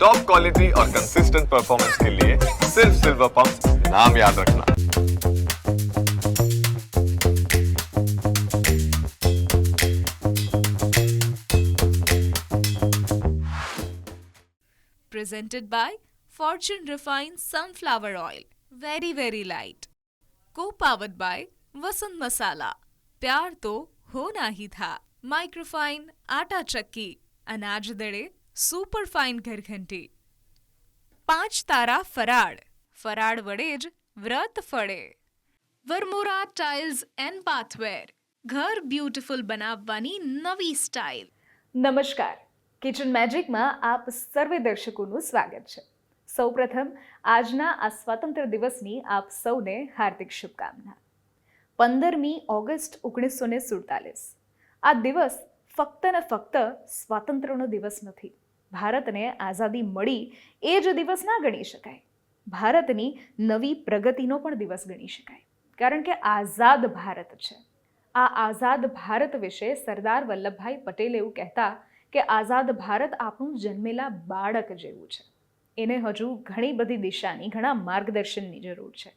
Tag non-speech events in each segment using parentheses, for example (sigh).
Top quality और consistent performance के लिए सिर्फ़ सिल्वर पंप नाम याद रखना presented by Fortune Refined Sunflower Oil. Very, very light. Co powered by Vasant Masala. प्यार तो होना ही था माइक्रोफाइन आटा चक्की अनाज दड़े સુપર ફાઇન ઘરઘંટી. પાંચ તારા ફરાળ. ફરાળ વડે જ વ્રત ફળે. Varmora tiles and bathware. ઘર બ્યુટીફુલ બનાવવાની નવી સ્ટાઇલ. નમસ્કાર. કિચન મેજિકમાં આપ સર્વે દર્શકોનું સ્વાગત છે. સૌપ્રથમ, આજના આ સ્વાતંત્ર્ય દિવસની આપ સૌને હાર્દિક શુભકામના. પંદરમી ઓગસ્ટ ઓગણીસો ને સુડતાલીસ. આ દિવસ ફક્ત ને ફક્ત સ્વાતંત્ર્યનો દિવસ નથી. ભારતને આઝાદી મળી એ જ દિવસ ના ગણી શકાય. ભારતની નવી પ્રગતિનો પણ દિવસ ગણી શકાય. કારણ કે આઝાદ ભારત છે. આ આઝાદ ભારત વિશે સરદાર વલ્લભભાઈ પટેલ એવું કહેતા કે આઝાદ ભારત આપણું જન્મેલા બાળક જેવું છે. એને હજુ ઘણી બધી દિશાની, ઘણા માર્ગદર્શનની જરૂર છે.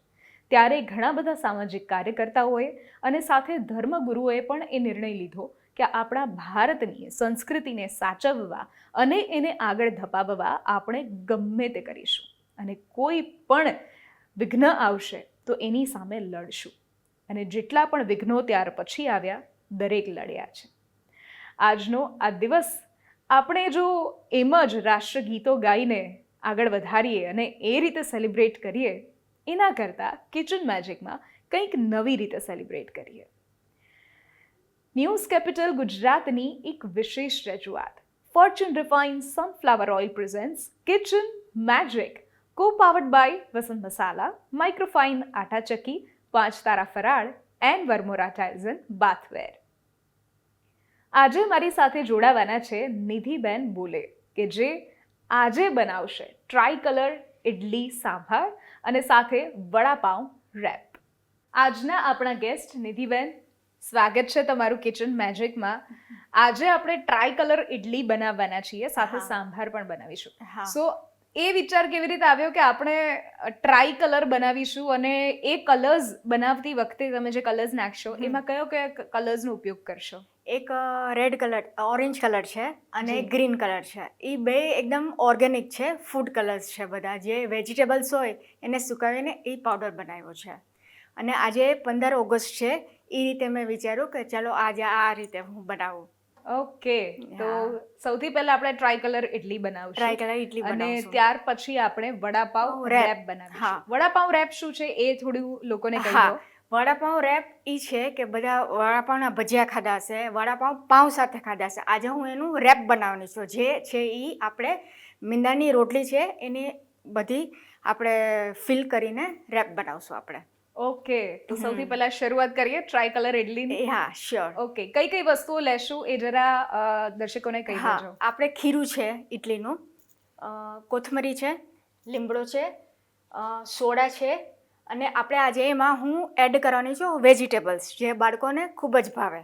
ત્યારે ઘણા બધા સામાજિક કાર્યકર્તાઓએ અને સાથે ધર્મગુરુઓએ પણ એ નિર્ણય લીધો કે આપણા ભારતની, સંસ્કૃતિને સાચવવા અને એને આગળ ધપાવવા આપણે ગમે તે કરીશું. અને કોઈ પણ વિઘ્ન આવશે તો એની સામે લડશું. અને જેટલા પણ વિઘ્નો ત્યાર પછી આવ્યા, દરેક લડ્યા છે. આજનો આ દિવસ આપણે જો એમ જ રાષ્ટ્રગીતો ગાઈને આગળ વધારીએ અને એ રીતે સેલિબ્રેટ કરીએ, એના કરતાં કિચન મેજિકમાં કંઈક નવી રીતે સેલિબ્રેટ કરીએ. ન્યૂઝ કેપિટલ ગુજરાતની એક વિશેષ રજૂઆત Fortune refined sunflower oil presents kitchen magic co powered by Vasant Masala microfine atta chakki પાંચ તારા ફરાળ એન્ડ વર્મોરા ટાઇઝન બાથવેર આજે મારી સાથે જોડાવાના છે નિધિબેન બોલે કે જે આજે બનાવશે ટ્રાય કલર ઇડલી સાંભાર અને સાથે વડાપાઉં રેપ આજના આપણા ગેસ્ટ નિધિબેન સ્વાગત છે તમારું કિચન મેજિકમાં આજે આપણે ટ્રાય કલર ઇડલી બનાવવાના છીએ સાથે સાંભાર પણ બનાવીશું. સો એ વિચાર કેવી રીતે આવ્યો કે આપણે ટ્રાય કલર બનાવીશું અને એ કલર્સ બનાવતી વખતે તમે જે કલર્સ નાખશો એમાં કયો કયો કલર્સનો ઉપયોગ કરશો? એક રેડ કલર ઓરેન્જ કલર છે અને ગ્રીન કલર છે. એ બે એકદમ ઓર્ગેનિક છે ફૂડ કલર્સ છે બધા. જે વેજીટેબલ્સ હોય એને સુકાવીને એ પાવડર બનાવ્યો છે. અને આજે પંદર ઓગસ્ટ છે એ રીતે મેં વિચાર્યું કે ચાલો આજે આ રીતે હું બનાવું. ઓકે તો સૌથી પહેલા આપણે ટ્રાય કલર ઇડલી બનાવશું. ટ્રાય કલર ઇડલી અને ત્યાર પછી આપણે વડાપાવ રેપ બનાવીશું. હા. વડાપાવ રેપ શું છે એ થોડું લોકોને કહી દો. વડાપાઉં રેપ એ છે કે બધા વડાપાઉંના ભજીયા ખાધા હશે વડાપાઉં પાઉં સાથે ખાધા હશે. આજે હું એનું રેપ બનાવવાની છું. જે છે એ આપણે મીંદાની રોટલી છે એની બધી આપણે ફિલ કરીને રેપ બનાવશું આપણે. ઓકે તો સૌથી પહેલા શરૂઆત કરીએ ટ્રાય કલર ઇડલીની હા શ્યોર ઓકે કઈ કઈ વસ્તુઓ લેશું એ જરા દર્શકોને કહી હા દેજો. આપણે ખીરું છે ઇડલીનું કોથમરી છે લીમડો છે સોડા છે અને આપણે આજે એમાં હું એડ કરવાની છું વેજીટેબલ્સ જે બાળકોને ખૂબ જ ભાવે.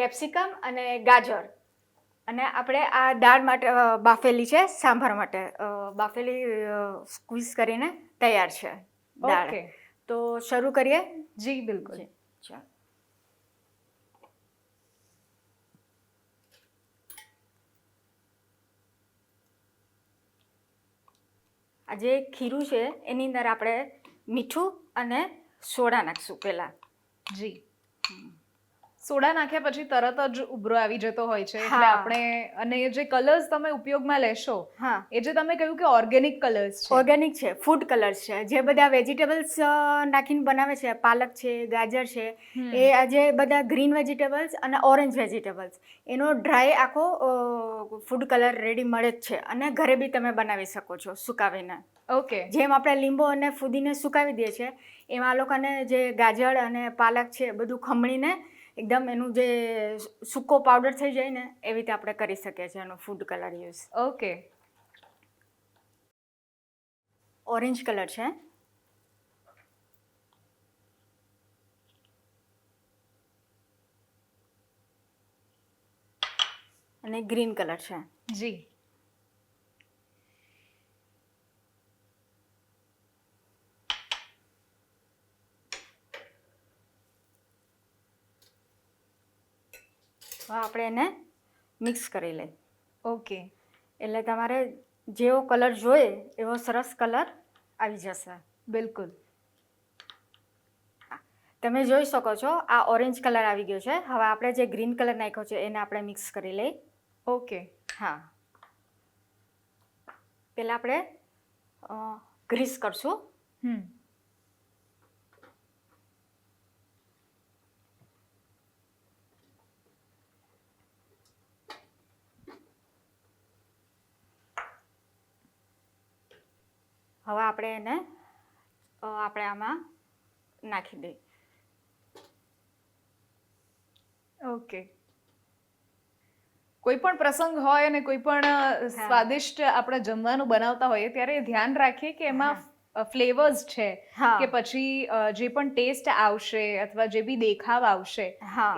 કેપ્સિકમ અને ગાજર. અને આપણે આ દાળ માટે બાફેલી છે સાંભાર માટે. બાફેલી સ્ક્વીઝ કરીને તૈયાર છે. દાળ. તો શરૂ કરીએ? જી બિલકુલ. આજે ચાલો. આ જે ખીરું છે એની અંદર આપણે મીઠું અને સોડા નાખશું પહેલાં. જી. સોડા નાખ્યા પછી તરત જ ઉભરો આવી જતો હોય છે. એટલે આપણે અને જે કલર્સ તમે ઉપયોગમાં લેશો હા. એ જે તમે કહ્યું કે ઓર્ગેનિક કલર્સ છે. ઓર્ગેનિક છે ફૂડ કલર્સ છે. જે બધા વેજીટેબલ્સ નાખીને બનાવે છે પાલક છે ગાજર છે એ આજે બધા ગ્રીન વેજીટેબલ્સ અને ઓરેન્જ વેજીટેબલ્સ એનો ડ્રાય આખો ફૂડ કલર રેડી મળે જ છે. અને ઘરે બી તમે બનાવી શકો છો સુકાવીને. ઓકે જેમ આપણે લીંબુ અને ફુદીને સુકાવી દઈએ છીએ એમાં આ લોકોને જે ગાજર અને પાલક છે બધું ખમણીને એકદમ એનું જે સૂકો પાવડર થઈ જાય ને એવી રીતે આપણે કરી શકીએ છીએ એનો food colour use okay orange colour છે. અને ગ્રીન કલર છે. જી. હવે આપણે એને મિક્સ કરી લઈએ. ઓકે એટલે તમારે જેવો કલર જોઈએ એવો સરસ કલર આવી જશે. બિલકુલ. તમે જોઈ શકો છો આ ઓરેન્જ કલર આવી ગયો છે. હવે આપણે જે ગ્રીન કલર નાખ્યો છે એને આપણે મિક્સ કરી લઈએ. ઓકે હા. પહેલાં આપણે ગ્રીસ કરશું. હમ. હવે આપણે એને આપણે આમાં નાખી દઈએ. ઓકે. કોઈ પણ પ્રસંગ હોય અને કોઈ પણ સ્વાદિષ્ટ આપણે જમવાનું બનાવતા હોઈએ ત્યારે ધ્યાન રાખીએ કે એમાં ફ્લેવર્સ છે કે પછી જે પણ ટેસ્ટ આવશે અથવા જે બી દેખાવ આવશે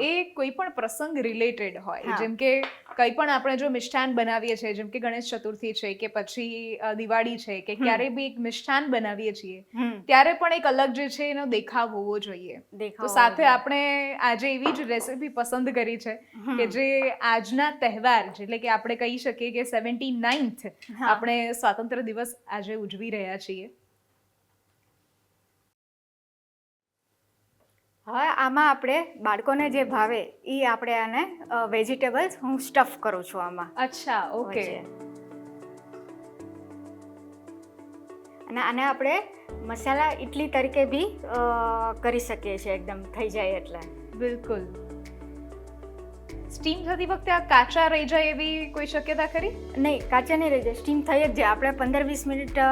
એ કોઈ પણ પ્રસંગ રિલેટેડ હોય. જેમ કે કંઈ પણ આપણે જો મિષ્ટાન બનાવીએ છીએ જેમ કે ગણેશ ચતુર્થી છે કે પછી દિવાળી છે કે ક્યારેય બી એક મિષ્ટાન બનાવીએ છીએ ત્યારે પણ એક અલગ જે છે એનો દેખાવ હોવો જોઈએ. તો સાથે આપણે આજે એવી જ રેસીપી પસંદ કરી છે કે જે આજના તહેવાર એટલે કે આપણે કહી શકીએ કે સેવન્ટી નાઇન્થ આપણે સ્વાતંત્ર્ય દિવસ આજે ઉજવી રહ્યા છીએ. હવે આમાં આપણે બાળકોને જે ભાવે એ આપણે આને વેજીટેબલ્સ હું સ્ટફ કરું છું આમાં. અચ્છા ઓકે. અને આને આપણે મસાલા ઇડલી તરીકે બી કરી શકીએ છીએ એકદમ થઈ જાય એટલે. બિલકુલ. સ્ટીમ થતી વખતે આ કાચા રહી જાય એવી કોઈ શક્યતા ખરી? નહીં કાચા નહીં રહી જાય સ્ટીમ થઈ જ જાય. આપણે પંદર વીસ મિનિટ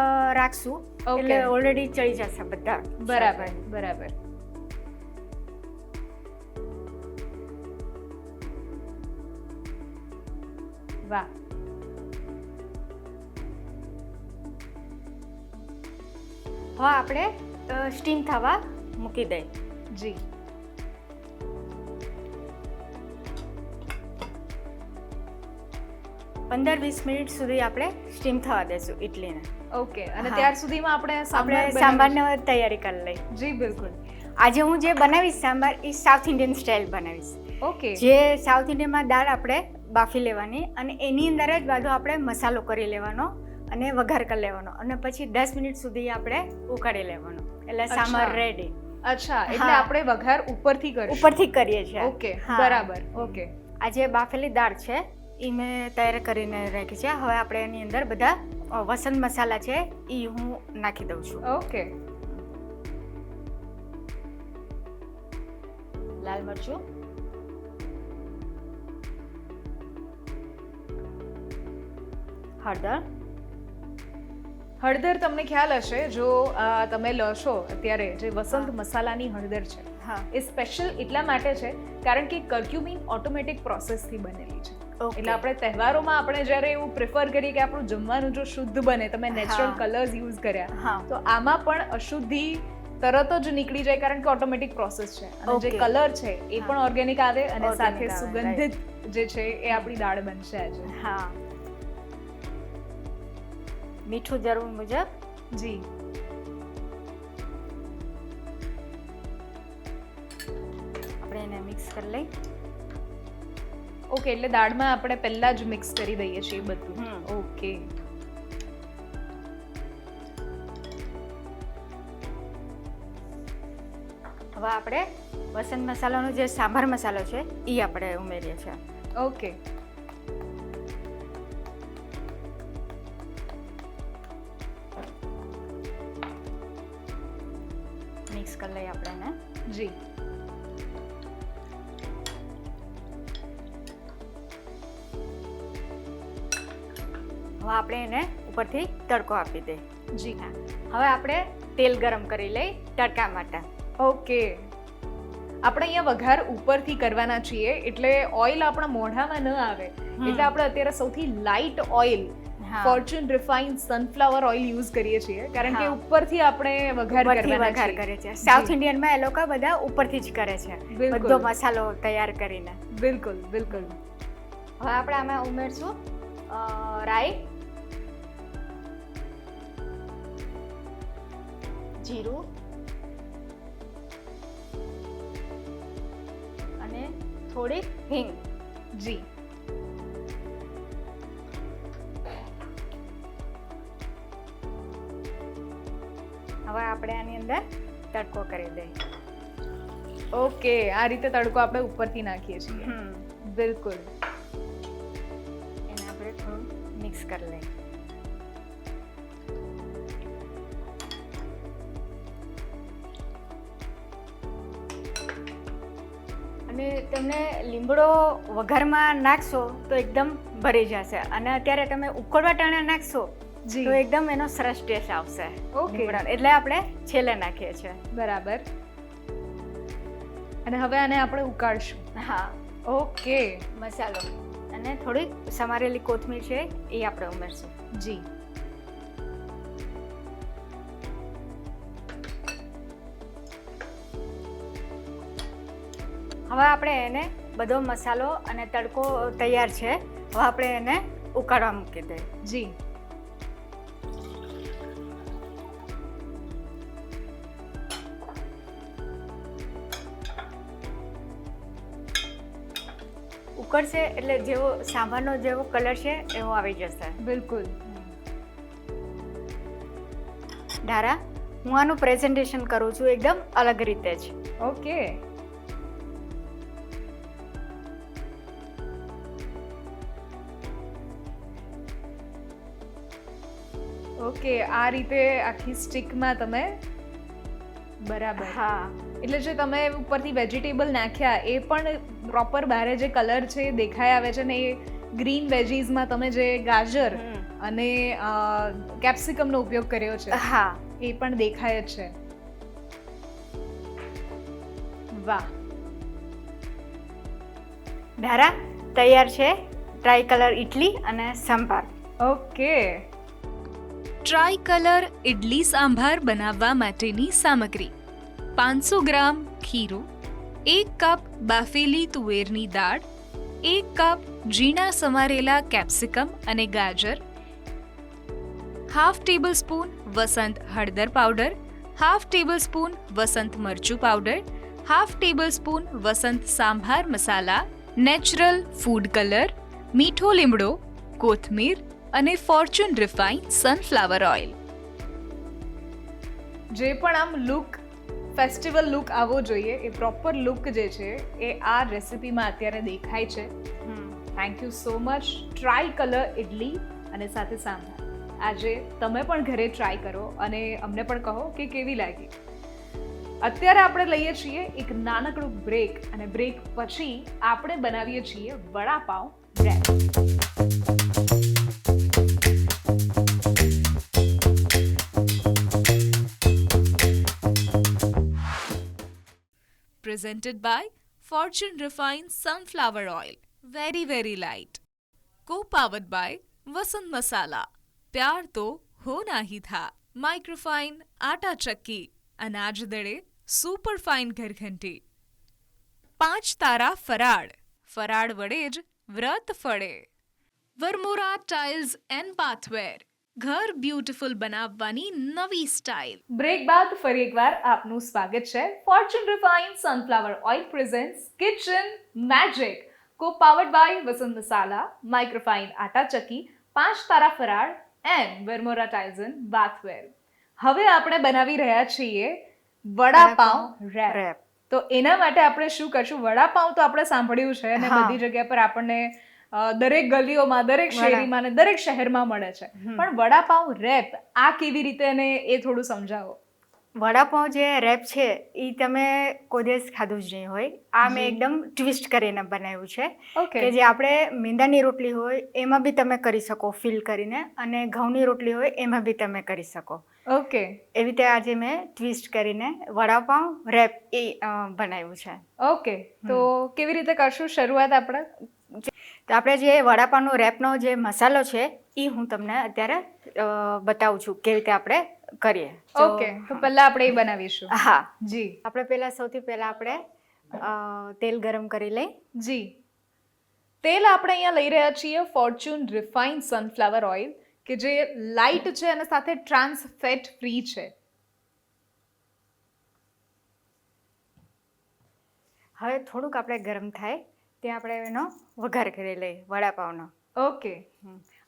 રાખશું. એટલે ઓલરેડી ચડી જશે બધા. બરાબર બરાબર. વાહ હવે આપણે સ્ટીમ થવા મૂકી દઈએ. જી. પંદર વીસ મિનિટ સુધી આપણે સ્ટીમ થવા દેશું ઇડલીને ઓકે અને ત્યાર સુધીમાં આપણે આપણે સાંભાર સાંભારની તૈયારી કરી લઈએ. જી બિલકુલ. આજે હું જે બનાવીશ સાંભાર એ સાઉથ ઇન્ડિયન સ્ટાઇલ બનાવીશ. ઓકે. જે સાઉથ ઇન્ડિયનમાં દાળ આપણે બાફી લેવાની અને એની અંદર જ બાજુ આપણે મસાલો કરી લેવાનો અને વઘાર કરી લેવાનો અને પછી દસ મિનિટ સુધી આપણે ઉકાળી લેવાનો. એટલે સામર રેડી અચ્છા એટલે આપણે વઘાર ઉપરથી કરીએ ઉપરથી કરીએ છીએ. ઓકે બરાબર ઓકે. આ જે બાફેલી દાળ છે એ મેં તૈયાર કરીને રાખી છે. હવે આપણે એની અંદર બધા વસંત મસાલા છે એ હું નાખી દઉં છું. ઓકે. લાલ મરચું હળદર. હળદર તમને ખ્યાલ હશે જો તમે લશો અત્યારે જે વસંત મસાલાની હળદર છે હા. એ સ્પેશિયલ એટલા માટે છે કારણ કે કર્ક્યુમિન ઓટોમેટિક પ્રોસેસથી બનેલી છે. એટલે આપણે તહેવારોમાં આપણે જ્યારે એવું પ્રિફર કરીએ કે આપણું જમવાનું જો શુદ્ધ બને તમે નેચરલ કલર્સ યુઝ કર્યા તો આમાં પણ અશુદ્ધિ તરત જ નીકળી જાય કારણ કે ઓટોમેટિક પ્રોસેસ છે. અને જે કલર છે એ પણ ઓર્ગેનિક આવે અને સાથે સુગંધિત જે છે એ આપણી દાળ બનશે આજે. હા. મીઠું જરૂર મુજબ. જી. આપણે એને મિક્સ કરી લઈ. ઓકે એટલે દાળમાં આપણે પહેલા જ મિક્સ કરી દઈએ છીએ બધું. હમ. ઓકે હવે આપણે વસંત મસાલાનો જે સાંભાર મસાલો છે એ આપણે ઉમેરીએ છીએ. ઓકે આપણે એને ઉપરથી તડકો આપી દઈએ જી. હવે આપણે તેલ ગરમ કરી લઈ તડકા માટે. ઓકે. આપણે અહીંયા વઘાર ઉપરથી કરવાના છીએ એટલે ઓઇલ આપણા મોઢામાં ન આવે. એટલે આપણે અત્યારે સૌથી light oil Fortune refine sunflower oil use કરીએ છીએ. કારણ કે ઉપરથી આપણે વઘાર વઘાર કરે છે સાઉથ ઇન્ડિયનમાં એ લોકો બધા ઉપરથી જ કરે છે. બધો મસાલો તૈયાર કરીને. બિલકુલ બિલકુલ. હવે આપણે આમાં ઉમેરશું રાઈ. જીરું અને થોડીક હિંગ. જી. હવે આપણે આની અંદર તડકો કરી દઈએ. ઓકે આ રીતે તડકો આપણે ઉપરથી નાખીએ છીએ. બિલકુલ. એને આપણે થોડું મિક્સ કરી લઈએ. અને તમને લીમડો વઘારમાં નાખશો તો એકદમ ભરી જશે. અને અત્યારે તમે ઉકળવા ટાણે નાખશો તો એકદમ એનો સરસ ટેસ્ટ આવશે ઓકે. એટલે આપણે છેલ્લે નાખીએ છીએ. બરાબર. અને હવે આને આપણે ઉકાળશું. હા. ઓકે. મસાલો. અને થોડીક સમારેલી કોથમીર છે એ આપણે ઉમેરશું. જી. હવે આપણે એને બધો મસાલો અને તડકો તૈયાર છે. હવે આપણે એને ઉકાળવા મૂકી દઈએ. જી. ઉકળશે એટલે જેવો સાંભારનો જેવો કલર છે એવો આવી જશે. બિલકુલ. ધારા હું આનું પ્રેઝન્ટેશન કરું છું એકદમ અલગ રીતે જ. ઓકે. ઓકે આ રીતે આખી સ્ટિકમાં તમે બરાબર. હા. એટલે જે તમે ઉપરથી વેજીટેબલ નાખ્યા એ પણ પ્રોપર બહાર જે કલર છે એ દેખાય આવે છે ને એ ગ્રીન વેજીસમાં તમે જે ગાજર અને કેપ્સિકમનો ઉપયોગ કર્યો છે હા. એ પણ દેખાય જ છે. વાહ. ધારા તૈયાર છે ટ્રાય કલર ઇડલી અને sambar. Okay. Try colour idli sambar બનાવવા માટેની સામગ્રી. પાંચસો ગ્રામ ખીરું, એક કપ બાફેલી તુવેરની દાળ, એક કપ ઝીણા સમારેલા કેપ્સિકમ અને ગાજર, હાફ ટેબલ સ્પૂન વસંત હળદર powder, half table spoon Vasant મરચું powder, half table spoon Vasant sambar masala, natural food colour, મીઠો લીમડો, કોથમીર અને ફોર્ચ્યુન રિફાઇન સનફ્લાવર ઓઇલ. જે પણ આમ લુક ફેસ્ટિવલ લુક આવવો જોઈએ એ પ્રોપર લુક જે છે એ આ રેસિપીમાં અત્યારે દેખાય છે. Thank you so much try colour idli અને સાથે સાંભળ આજે તમે પણ ઘરે ટ્રાય કરો અને અમને પણ કહો કે કેવી લાગી. અત્યારે આપણે લઈએ છીએ એક નાનકડું બ્રેક અને બ્રેક પછી આપણે બનાવીએ છીએ vada pav wrap presented by Fortune Refined Sunflower Oil. Very, very light. Co powered by Vasant Masala. પ્યાર તો હોના હી થા માઇક્રોફાઇન આટા ચક્કી અનાજ દળે સુપરફાઇન ઘરઘંટી પાંચ તારા ફરાળ ફરાળ વડે જ વ્રત ફળે વરમોરા ટાઇલ્સ એન્ડ બાથવેર ઘર બ્યુટીફુલ બનાવવાની નવી સ્ટાઇલ. બ્રેક બાદ ફરી એકવાર આપનું સ્વાગત છે. Fortune refined sunflower oil presents kitchen magic co powered by Vasant Masala microfine atta chakki પાંચ તારા ફરાળ એન્ડ વેરમોરા ટાઇઝન બાથવેર હવે આપણે બનાવી રહ્યા છીએ વડાપાઉં રેપ તો એના માટે આપણે શું કરશું? વડાપાઉં તો આપણે સાંભળ્યું છે અને બધી જગ્યા પર આપણને દરેક ગલીઓમાં દરેક શેરીમાં ને દરેક શહેરમાં મળે છે. પણ વડાપાઉં રેપ આ કેવી રીતે ને એ થોડું સમજાવો. વડાપાઉં જે રેપ છે એ તમે કોઈ દિવસ ખાધું જ નહીં હોય. આ મેં એકદમ ટ્વિસ્ટ કરીને બનાવ્યું છે કે જે આપણે મેંદાની રોટલી હોય એમાં બી તમે કરી શકો ફિલ કરીને અને ઘઉંની રોટલી હોય એમાં બી તમે કરી શકો. ઓકે. એવી રીતે આજે મેં ટ્વિસ્ટ કરીને વડાપાઉં રેપ એ બનાવ્યું છે. ઓકે. તો કેવી રીતે કરશું? શરૂઆત આપણે? તો આપણે જે વડાપાવનો રેપનો જે મસાલો છે એ હું તમને અત્યારે બતાવું છું કેવી રીતે આપણે કરીએ. ઓકે તો પહેલા આપણે એ બનાવીશું. હા. જી. આપણે પહેલાં સૌથી પહેલાં આપણે તેલ ગરમ કરી લઈ. જી. તેલ આપણે અહીંયા લઈ રહ્યા છીએ ફોર્ચ્યુન રિફાઇન સનફ્લાવર ઓઇલ કે જે લાઇટ છે અને સાથે ટ્રાન્સ ફેટ ફ્રી છે. હવે થોડુંક આપણે ગરમ થાય. ત્યાં આપણે એનો વઘાર કરી લઈએ વડાપાવનો. ઓકે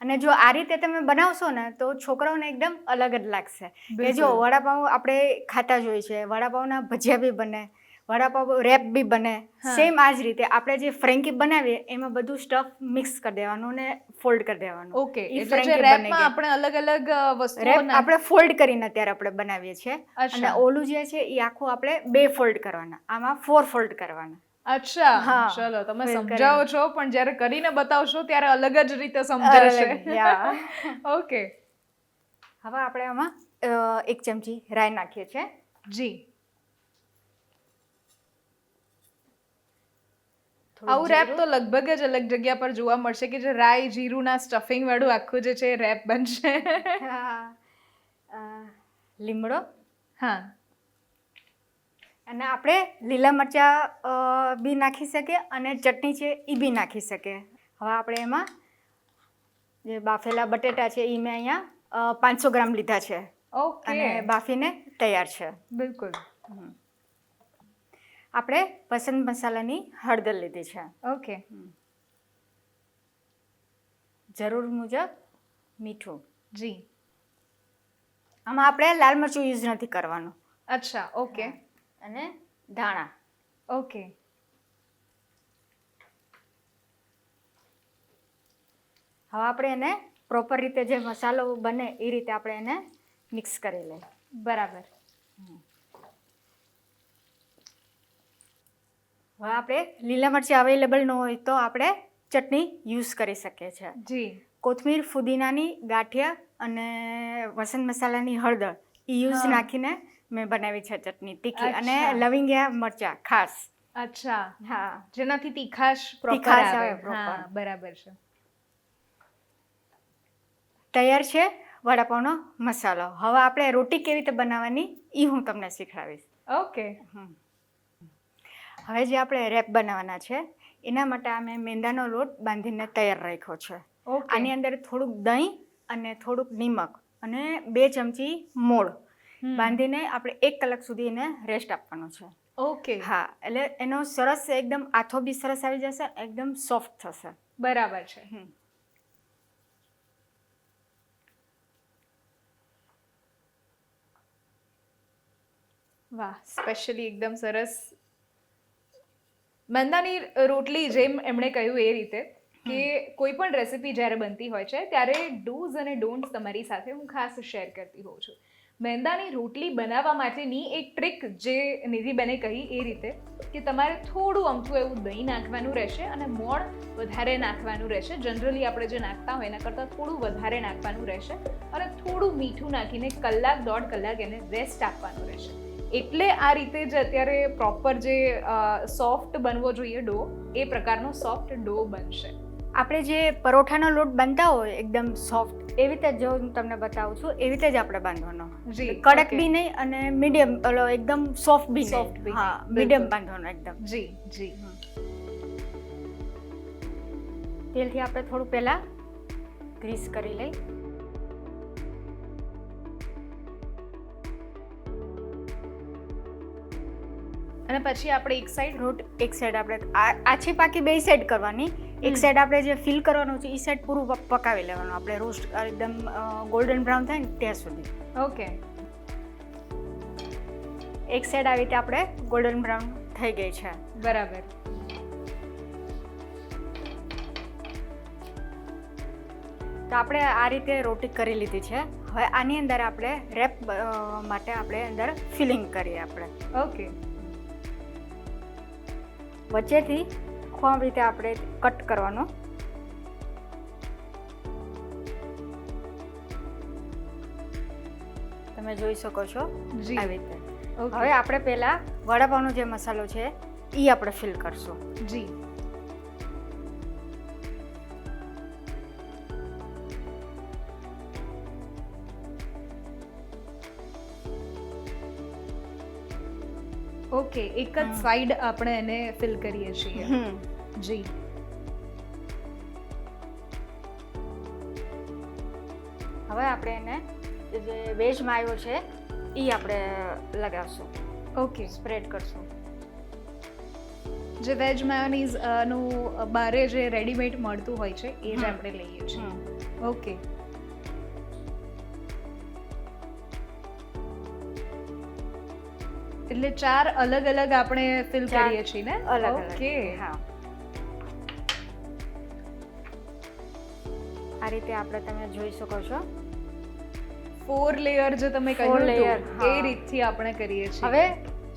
અને જો આ રીતે તમે બનાવશો ને તો છોકરાઓને એકદમ અલગ જ લાગશે. કે જો વડાપાઉં આપણે ખાતા જ હોય છે વડાપાવના ભજીયા બી બને વડાપાવ રેપ બી બને. સેમ આ જ રીતે આપણે જે ફ્રેન્કી બનાવીએ એમાં બધું સ્ટફ મિક્સ કરી દેવાનું ને ફોલ્ડ કરી દેવાનું. ઓકે એટલે જે રેપમાં આપણે અલગ અલગ વસ્તુઓ આપણે ફોલ્ડ કરીને અત્યારે આપણે બનાવીએ છીએ. અને ઓલું જે છે એ આખું આપણે બે ફોલ્ડ કરવાના. આમાં ફોર ફોલ્ડ કરવાના. અચ્છા. ચલો તમે સમજાવો છો પણ જ્યારે કરીને બતાવશો ત્યારે અલગ જ રીતે સમજાશે. ઓકે (laughs) હવે આપણે આમાં એક ચમચી રાઈ નાખીએ છીએ. જી. આવું રેપ તો લગભગ જ અલગ જગ્યા પર જોવા મળશે કે જે રાઈ જીરુંના સ્ટફિંગ વાળું આખું જે છે રેપ બનશે. લીમડો. હા. અને આપણે લીલા મરચાં બી નાખી શકીએ અને ચટણી છે એ બી નાખી શકીએ. હવે આપણે એમાં જે બાફેલા બટેટા છે એ મેં અહીંયા પાંચસો ગ્રામ લીધા છે. અને બાફીને તૈયાર છે. બિલકુલ. આપણે પસંદ મસાલાની હળદર લીધી છે. ઓકે. જરૂર મુજબ મીઠું. જી. આમાં આપણે લાલ મરચું યુઝ નથી કરવાનું. અચ્છા ઓકે. અને ધાણા. ઓકે. હવે આપણે એને પ્રોપર રીતે જે મસાલો બને એ રીતે આપણે એને મિક્સ કરી લઈએ. બરાબર. હવે આપણે લીલા મરચાં અવેલેબલ ન હોય તો આપણે ચટણી યુઝ કરી શકીએ છીએ. જી. કોથમીર ફુદીનાની ગાંઠિયા અને વસંત મસાલાની હળદર એ યુઝ નાખીને મેં બનાવી છે ચટણી તીખી અને લવિંગિયા મરચાં ખાસ. અચ્છા. હા. જેનાથી તીખાશ પ્રોપર આવે. હા બરાબર છે. તૈયાર છે વડાપાવનો મસાલો. હવે આપણે રોટી કેવી રીતે બનાવવાની એ હું તમને શીખવાડીશ ઓકે. હવે જે આપણે રેપ બનાવવાના છે એના માટે અમે મેંદાનો લોટ બાંધીને તૈયાર રાખ્યો છે. આની અંદર થોડુંક દહીં અને થોડુંક નિમક અને બે ચમચી મોળ. બાંધીને આપણે એક કલાક સુધી એને રેસ્ટ આપવાનો છે. ઓકે હા એટલે એનો સરસ એકદમ આથો બી સરસ આવી જશે એકદમ સોફ્ટ થશે. બરાબર છે. વાહ સ્પેશિયલી એકદમ સરસ. મંદાની રોટલી જેમ એમણે કહ્યું એ રીતે કે કોઈ પણ રેસીપી જ્યારે બનતી હોય છે ત્યારે ડૂઝ અને ડોન્ટ્સ તમારી સાથે હું ખાસ શેર કરતી હોઉં છું. મેંદાની રોટલી બનાવવા માટેની એક ટ્રીક જે નિધિબેને કહી એ રીતે કે તમારે થોડું અમથું એવું દહીં નાખવાનું રહેશે અને મોણ વધારે નાખવાનું રહેશે. જનરલી આપણે જે નાખતા હોય એના કરતાં થોડું વધારે નાખવાનું રહેશે અને થોડું મીઠું નાખીને કલાક દોઢ કલાક એને રેસ્ટ આપવાનું રહેશે. એટલે આ રીતે જ અત્યારે પ્રોપર જે સોફ્ટ બનવો જોઈએ ડો, એ પ્રકારનો સોફ્ટ ડો બનશે. આપણે જે પરોઠાનો લોટ બનતા હોય, એકદમ સોફ્ટ એવી રીતે જો હું તમને બતાવું છું એવી રીતે જ આપણે બાંધવાનો. જી કડક બી નહીં અને મીડિયમ ઓલો એકદમ સોફ્ટ બી સોફ્ટ બી. હા મીડિયમ બાંધવાનો એકદમ. જી જી. તેલથી આપણે થોડું પહેલા ગ્રીસ કરી લઈ. અને પછી આપણે એક સાઈડ રોટ એક સાઈડ આપણે આછી પાકી બે સાઈડ કરવાની. એક. સાઈડ આપણે જે ફિલ કરવાનું છે એ સાઈડ પૂરું પકાવી લેવાનું. આપણે રોસ્ટ એકદમ ગોલ્ડન બ્રાઉન થાય ને ત્યાં સુધી. ઓકે. એક સાઈડ આવી રીતે આપણે ગોલ્ડન બ્રાઉન થઈ ગઈ છે. બરાબર. તો આપણે આ રીતે રોટી કરી લીધી છે. હવે આની અંદર આપણે રેપ માટે આપણે અંદર ફિલિંગ કરીએ આપણે. ઓકે. વચ્ચેથી ખૂબ રીતે આપણે કટ કરવાનો? તમે જોઈ શકો છો આવી રીતે. હવે આપણે પહેલા વડાપાવનો જે મસાલો છે એ આપણે ફિલ કરશું. જી. ઓકે એક જ સાઈડ આપણે એને ફિલ કરીએ છીએ. જી. હવે આપણે એને જે વેજ માયો છે એ આપણે લગાવશું. ઓકે. સ્પ્રેડ કરશું. જે વેજ માયોનીઝનું બારે જે રેડીમેડ મળતું હોય છે એ જ. આપણે લઈએ છીએ. ઓકે. એટલે ચાર અલગ અલગ આપણે ફિલ કરીએ છીએ ને? અલગ ઓકે હા. આ રીતે આપણે તમે જોઈ શકો છો. ફોર લેયર જે તમે કહ્યું એ રીતથી આપણે કરીએ છીએ. હવે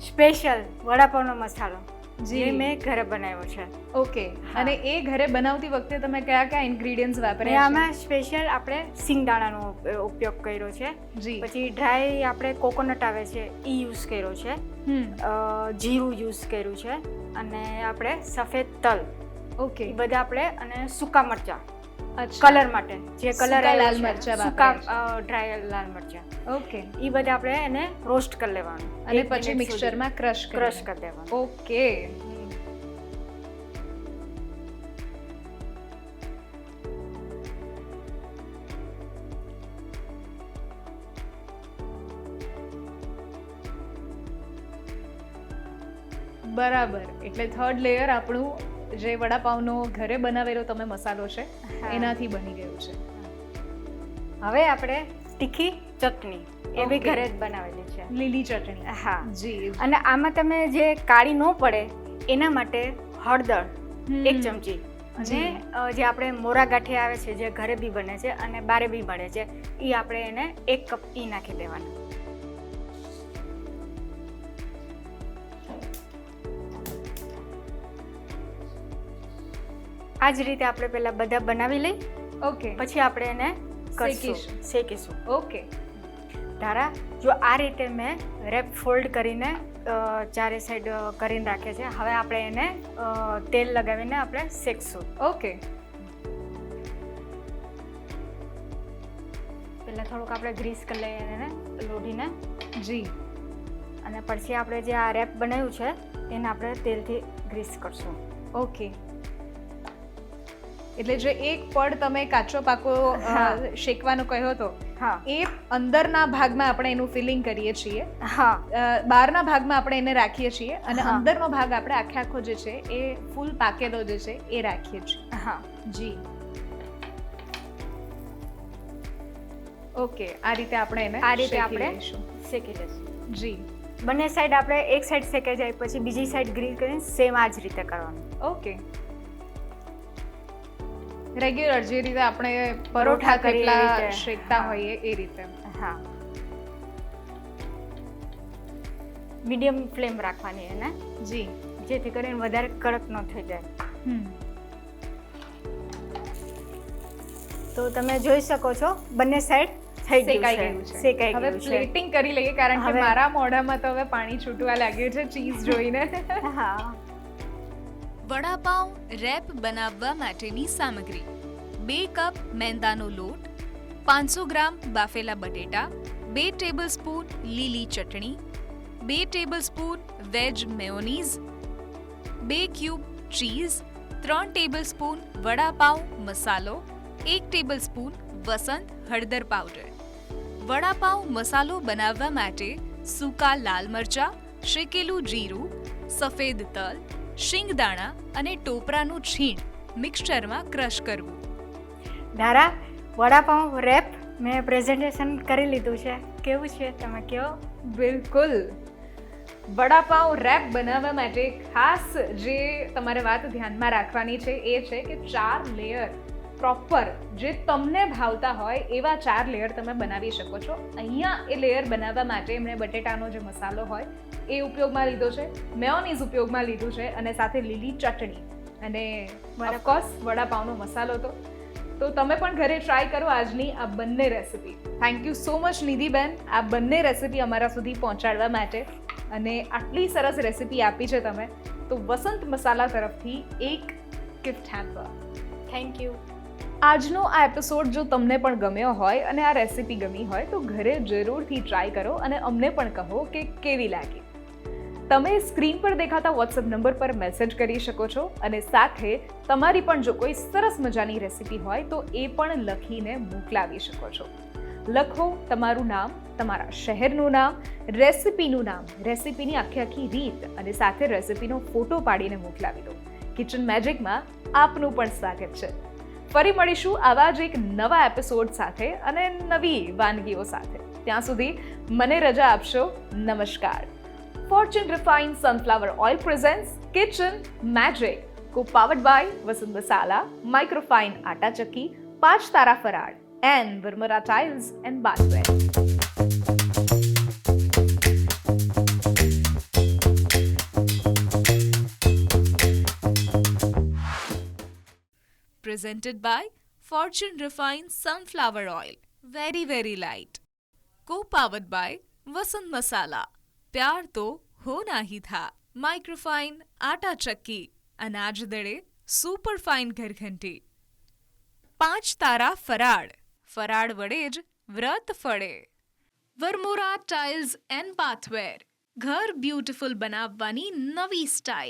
સ્પેશિયલ વડાપાવનો મસાલો. જી. મેં ઘરે બનાવ્યો છે. ઓકે. અને એ ઘરે બનાવતી વખતે તમે કયા કયા ઇન્ગ્રેડિયન્ટ્સ વાપર્યા છે? આમાં સ્પેશિયલ આપણે સિંગદાણાનો ઉપયોગ કર્યો છે. જી. પછી ડ્રાય આપણે કોકોનટ આવે છે એ યુઝ કર્યો છે. હમ. જીરું યુઝ કર્યું છે. અને આપણે સફેદ તલ ઓકે. બધા આપણે અને સૂકા મરચા. કલર માટે જે કલર લાલ મરચાં સુકા ડ્રાય લાલ મરચા. ઓકે. એ બધા આપણે એને રોસ્ટ કરી લેવાનું. અને પછી મિક્સરમાં મિક્સચરમાં ક્રશ ક્રશ કરી દેવાનું. ઓકે. બરાબર. એટલે થર્ડ લેયર આપણું જે વડાપાવનો ઘરે બનાવેલો તમે મસાલો છે. એનાથી બની ગયું છે. હવે આપણે તીખી ચટણી એ બી ઘરે જ બનાવેલી છે. લીલી ચટણી. હા. જી. અને આમાં તમે જે કાળી ન પડે એના માટે હળદર. એક ચમચી. અને જે. આપણે મોરા ગાંઠિયા આવે છે જે ઘરે બી બને છે અને બારે બી મળે છે એ આપણે એને એક કપ ઈ નાખી દેવાના. આ જ રીતે આપણે પહેલા બધા બનાવી લઈ ઓકે. પછી આપણે એને કરશું. શેકીશું. શેકીશું. ઓકે. ધારા જો આ રીતે મેં રેપ ફોલ્ડ કરીને ચારે સાઈડ કરીને રાખે છે હવે આપણે એને તેલ લગાવીને આપણે શેકશું. ઓકે. પહેલાં થોડુંક આપણે ગ્રીસ કરી લઈએ એને લોઢીને. જી. અને પછી આપણે જે આ રેપ બનાવ્યું છે એને આપણે તેલથી ગ્રીસ કરશું. ઓકે. એટલે જે એક પડ તમે કાચો પાકો શેકવાનો કહ્યો હતો એ અંદરના ભાગમાં આપણે એનું ફિલિંગ કરીએ છીએ. હા. બહારના ભાગમાં આપણે એને રાખીએ છીએ અને અંદરનો ભાગ આપણે આખે આખો જે છે એ ફૂલ પાકેલો જે છે એ રાખીએ છીએ. હા. જી. ઓકે આ રીતે આપણે એને આ રીતે આપણે. શેકી લઈશું. જી. બંને સાઈડ આપણે એક સાઈડ શેકાઈ જાય પછી બીજી સાઈડ ગ્રીલ કરીને સેમ આ જ રીતે કરવાનું. ઓકે. રેગ્યુલર જે રીતે આપણે પરોઠા કેટલા શેકતા હોઈએ એ રીતે. હા. મીડિયમ ફ્લેમ રાખવાની એને. જી. જેથી કરીને વધારે કડક ન થઈ જાય. તો તમે જોઈ શકો છો બંને સાઈડ થઈ ગયું છે. હવે ગયું છે. પ્લેટિંગ કરી લઈએ કારણ કે મારા મોઢામાં તો હવે પાણી છૂટવા લાગ્યું છે ચીઝ જોઈને. હા. વડાપાઉં રેપ બનાવવા માટેની સામગ્રી બે કપ મેંદાનો લોટ પાંચસો ગ્રામ બાફેલા બટેટા બે ટેબલસ્પૂન લીલી ચટણી બે ટેબલસ્પૂન વેજ મેયોનીઝ બે ક્યુબ ચીઝ ત્રણ ટેબલસ્પૂન વડાપાઉં મસાલો એક ટેબલસ્પૂન વસંત હળદર પાવડર વડાપાઉં મસાલો બનાવવા માટે સૂકા લાલ મરચા શેકેલું જીરું સફેદ તલ શિંગદાણા અને ટોપરાનું છીણ મિક્સચરમાં ક્રશ કરવું. ધારા વડાપાઉં રેપ મેં પ્રેઝન્ટેશન કરી લીધું છે. કેવું છે? તમે કહો. બિલકુલ. વડાપાઉં રેપ બનાવવા માટે ખાસ જે તમારે વાત ધ્યાનમાં રાખવાની છે એ છે કે ચાર લેયર પ્રોપર જે તમને ભાવતા હોય એવા ચાર લેયર તમે બનાવી શકો છો. અહીંયા એ લેયર બનાવવા માટે એમણે બટેટાનો જે મસાલો હોય એ ઉપયોગમાં લીધો છે મેયોનીઝ ઉપયોગમાં લીધું છે અને સાથે લીલી ચટણી અને ઓફકોર્સ વડાપાઉંનો મસાલો તો. તો તમે પણ ઘરે ટ્રાય કરો આજની આ બંને recipe thank you so much નિધિબેન. આ બંને રેસિપી અમારા સુધી પહોંચાડવા માટે અને આટલી સરસ રેસિપી આપી છે તમે. તો વસંત મસાલા તરફથી એક ગિફ્ટ હેમ્પર થેન્ક યુ આજનો આ એપિસોડ જો તમને પણ ગમ્યો હોય અને આ રેસિપી ગમી હોય તો ઘરે જરૂરથી ટ્રાય કરો અને અમને પણ કહો કે કેવી લાગી. તમે સ્ક્રીન પર દેખાતા વોટ્સએપ નંબર પર મેસેજ કરી શકો છો અને સાથે તમારી પણ જો કોઈ સરસ મજાની રેસિપી હોય તો એ પણ લખીને મોકલાવી શકો છો. લખો તમારું નામ, તમારા શહેરનું નામ રેસિપીનું નામ રેસિપીની આખી આખી રીત અને સાથે રેસિપીનો ફોટો પાડીને મોકલાવી દો. કિચન મેજિકમાં આપનું પણ સ્વાગત છે. ફરી મળીશું આવા જ એક નવા એપિસોડ સાથે અને નવી વાનગીઓ સાથે. ત્યાં સુધી મને રજા આપશો. નમસ્કાર. Fortune refined sunflower oil presents kitchen magic co powered by Vasant Masala microfine atta ચક્કી પાંચ તારા ફરાળ and Varmora tiles and bathware presented by Fortune Refined Sunflower Oil. Very, very light. Co-powered by Vasant Masala. प्यार तो होना ही था microfine आटा चक्की अनाज दड़े સુપર ફાઇન ઘરઘંટી પાંચ તારા ફરાળ ફરાળ વડે જ વ્રત ફળે વરમોરા ટાઇલ્સ એન્ડ બાથવેર ઘર બ્યુટીફુલ બનાવવાની નવી સ્ટાઇલ